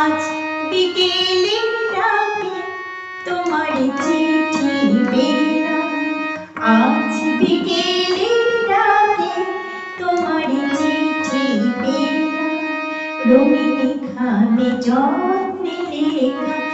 আজ বিকেলে রাতে তোমার চিঠি পেলাম আজ বিকেলে রাতে তোমার চিঠি পেলাম রঙিন খামে যত্নে লেখা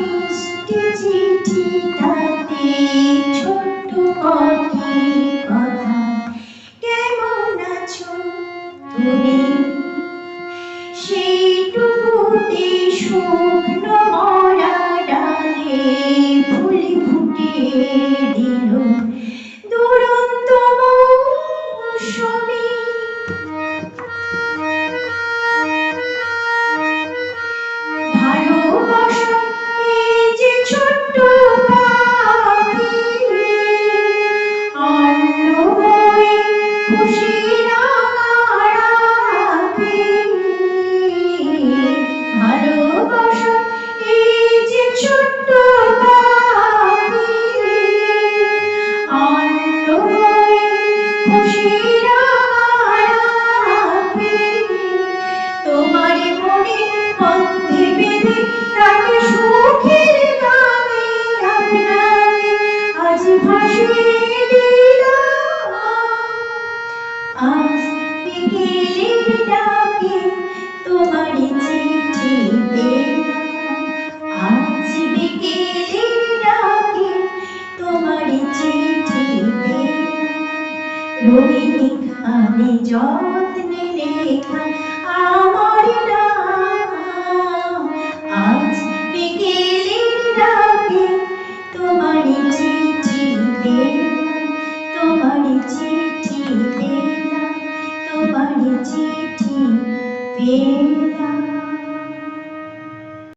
মিষ্টি চিঠিটাতে ছোট্ট কটি কথা কেমন আছো তুমি সেইটুকুতে শুকনো মরা ডালে ফুলে ফুটে Oh. রইখানে যত্নে লেখা আমার আজ বিকেলের রাতে তোমার চিঠিতে তোমার চিঠিতে তোমার চিঠি পেয়ে